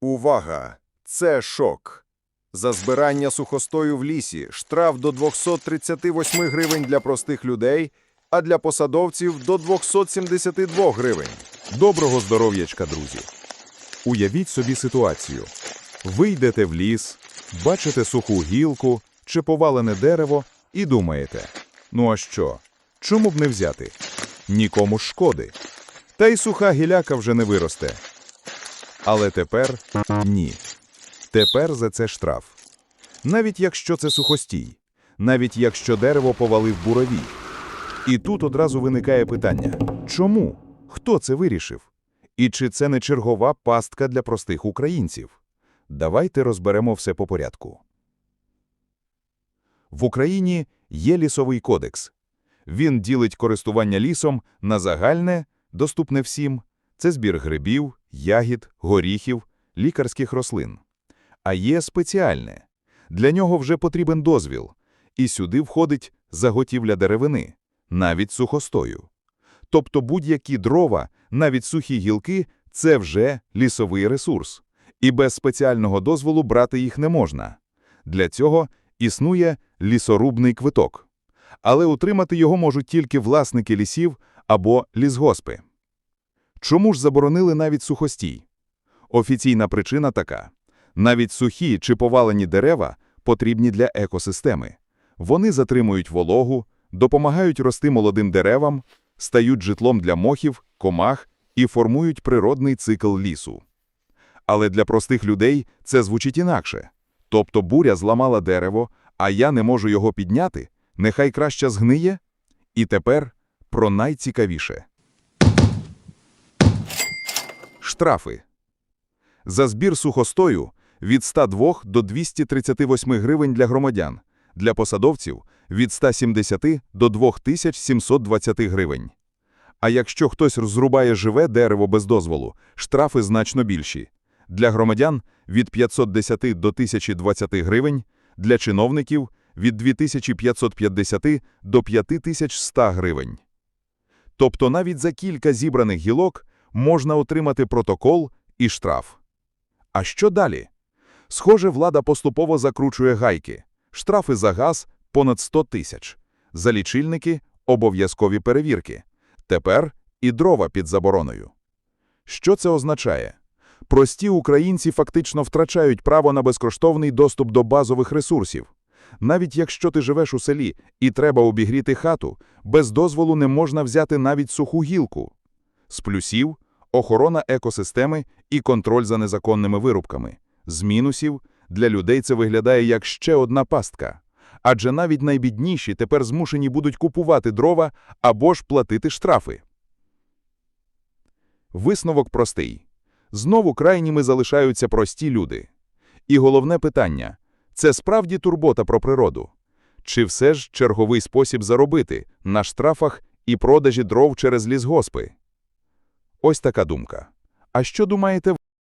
Увага! Це шок. За збирання сухостою в лісі штраф до 238 гривень для простих людей, а для посадовців до 272 гривень. Доброго здоров'ячка, друзі! Уявіть собі ситуацію. Ви йдете в ліс, бачите суху гілку чи повалене дерево і думаєте, ну а що, чому б не взяти? Нікому шкоди. Та й суха гіляка вже не виросте. Але тепер ні. Тепер за це штраф. Навіть якщо це сухостій, навіть якщо дерево повалив буровій. І тут одразу виникає питання: чому? Хто це вирішив? І чи це не чергова пастка для простих українців? Давайте розберемо все по порядку. В Україні є лісовий кодекс. Він ділить користування лісом на загальне, доступне всім – це збір грибів, ягід, горіхів, лікарських рослин. А є спеціальне. Для нього вже потрібен дозвіл. І сюди входить заготівля деревини, навіть сухостою. Тобто будь-які дрова, навіть сухі гілки – це вже лісовий ресурс. І без спеціального дозволу брати їх не можна. Для цього існує лісорубний квиток. Але утримати його можуть тільки власники лісів або лісгоспи. Чому ж заборонили навіть сухостій? Офіційна причина така. Навіть сухі чи повалені дерева потрібні для екосистеми. Вони затримують вологу, допомагають рости молодим деревам, стають житлом для мохів, комах і формують природний цикл лісу. Але для простих людей це звучить інакше. Тобто буря зламала дерево, а я не можу його підняти, нехай краще згниє? І тепер про найцікавіше. Штрафи. За збір сухостою від 102 до 238 гривень для громадян, для посадовців від 170 до 2720 гривень. А якщо хтось розрубає живе дерево без дозволу, штрафи значно більші. Для громадян – від 510 до 1020 гривень, для чиновників – від 2550 до 5100 гривень. Тобто навіть за кілька зібраних гілок можна отримати протокол і штраф. А що далі? Схоже, влада поступово закручує гайки. Штрафи за газ – понад 100 тисяч. За лічильники – обов'язкові перевірки. Тепер і дрова під забороною. Що це означає? Прості українці фактично втрачають право на безкоштовний доступ до базових ресурсів. Навіть якщо ти живеш у селі і треба обігріти хату, без дозволу не можна взяти навіть суху гілку. З плюсів – охорона екосистеми і контроль за незаконними вирубками. З мінусів – для людей це виглядає як ще одна пастка. Адже навіть найбідніші тепер змушені будуть купувати дрова або ж платити штрафи. Висновок простий. Знову крайніми залишаються прості люди. І головне питання – це справді турбота про природу? Чи все ж черговий спосіб заробити на штрафах і продажі дров через лісгоспи? Ось така думка. А що думаєте?